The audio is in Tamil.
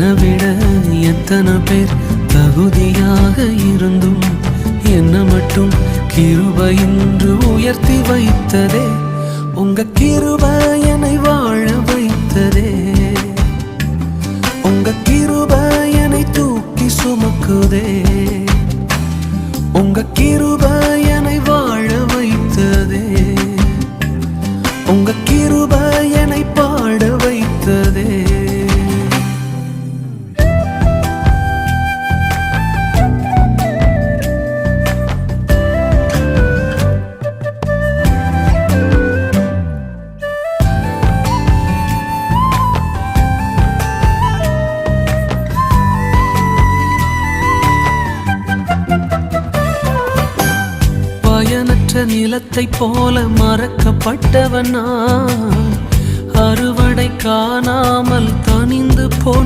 என்னை விட எத்தனை பேர் தகுதியாக இருந்தும் என்ன மட்டும் கிருபையின்று உயர்த்தி வைத்ததே. உங்க கிருபை என்னை வாழ வைத்ததே. உங்க கிருபை என்னை தூக்கி சுமக்குதே. உங்க கிருபை என்னை வாழ வைத்ததே. உங்க பயனற்ற நிலத்தைப் போல மறக்கப்பட்டவன் நான். அறுவடை காணாமல் தனிந்து போன